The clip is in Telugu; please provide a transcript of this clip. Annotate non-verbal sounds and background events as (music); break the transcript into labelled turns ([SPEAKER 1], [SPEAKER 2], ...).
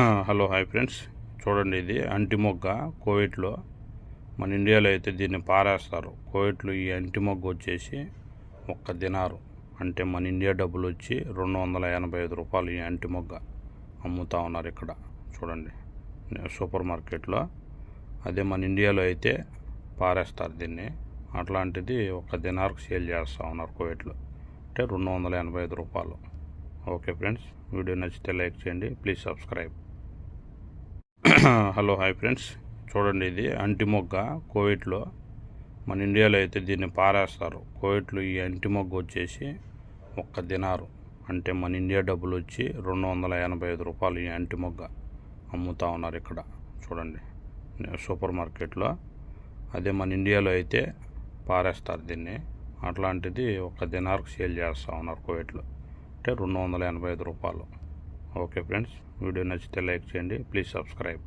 [SPEAKER 1] (clears throat) Hello hi friends. చూడండి ఇది అంటి మొగ్గ కోవిడ్లో. మన ఇండియాలో అయితే దీన్ని పారేస్తారు. కోవిడ్లో ఈ అంటి మొగ్గ వచ్చేసి ఒక్క దినారు. అంటే మన ఇండియా డబ్బులు వచ్చి రెండు వందల ఎనభై ఐదు రూపాయలు ఈ అంటి మొగ్గ అమ్ముతా ఉన్నారు ఇక్కడ. చూడండి. సూపర్ మార్కెట్లో. అదే మన ఇండియాలో అయితే పారేస్తారు దీన్ని. అట్లాంటిది ఒక దినార్కు సేల్ చేస్తూ ఉన్నారు కోవిడ్లో. అంటే రెండు వందల ఎనభై ఐదు రూపాయలు. Okay friends. వీడియో నచ్చితే లైక్ చేయండి. Please subscribe. Hello hi friends. చూడండి ఇది అంటి మొగ్గ కోవిడ్లో. మన ఇండియాలో అయితే దీన్ని పారేస్తారు. కోవిడ్లో ఈ అంటి మొగ్గ వచ్చేసి ఒక్క దినారు. అంటే మన ఇండియా డబ్బులు వచ్చి రెండు వందల ఎనభై ఐదు రూపాయలు ఈ అంటి మొగ్గ అమ్ముతా ఉన్నారు ఇక్కడ. చూడండి సూపర్ మార్కెట్లో. అదే మన ఇండియాలో అయితే పారేస్తారు దీన్ని. అట్లాంటిది ఒక దినార్కు సేల్ చేస్తూ ఉన్నారు కోవిడ్లో. అంటే రెండు వందల ఎనభై ఐదు రూపాయలు. ఓకే ఫ్రెండ్స్ వీడియో నచ్చితే లైక్ చేయండి. Please subscribe.